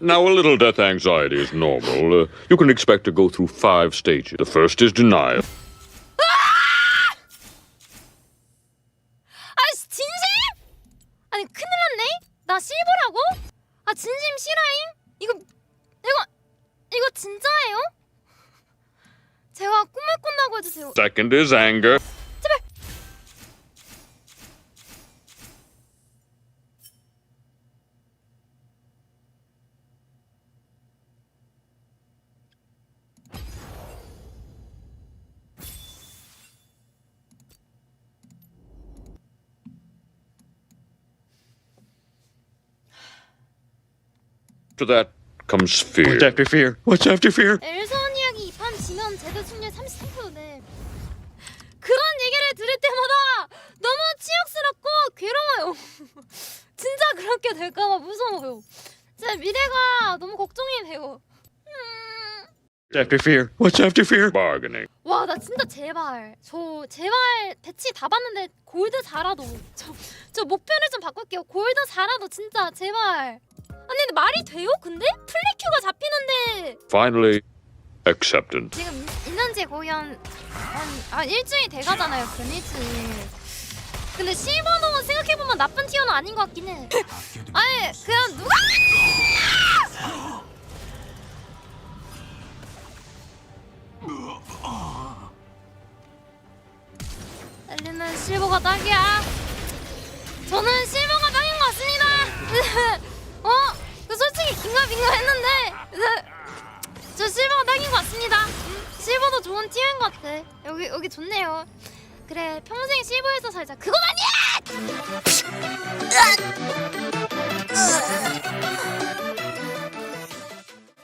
Now, a little death anxiety is normal. Uh, you can expect to go through five stages. The first is denial. 아씨 진심? 아니 큰일 났네. 나 실버라고? 아 진심 실화임? 이거 이거 이거 진짜예요? 제가 꿈을 꾼다고 해주세요. Second is anger. After that comes fear. What's after fear? What's after fear? 엘선 이야기 2판 지면 제대 승률 33%네. 그런 얘기를 들을 때마다 너무 치욕스럽고 괴로워요. 진짜 그렇게 될까봐 무서워요. 제 미래가 너무 걱정이 돼요. 음... What's after fear? What's after fear? Bargaining. 와, 나 진짜 제발. 저 제발 배치 다 봤는데 골드 4라도. 저, 저 목표를 좀 바꿀게요. 골드 4라도 진짜 제발. 아니 근데 말이 돼요? 근데 플리큐가 잡히는데 Finally, acceptance. 지금 인- 있는지 거의 한, 한, 한 일주일 돼가잖아요. 근 일주일. 근데 실버도 생각해보면 나쁜 티어는 아닌 것 같긴 해. 아니 그냥 누가 엘리는 실버가 딱이야. 저는 실버가 딱인 것 같습니다. 어? 그 솔직히 긴가민가 했는데 저 실버가 딱인 것 같습니다. 음, 좋은 티어인 것 같아. 여기 여기 좋네요. 그래 평생 실버에서 살자. 그건 아니야.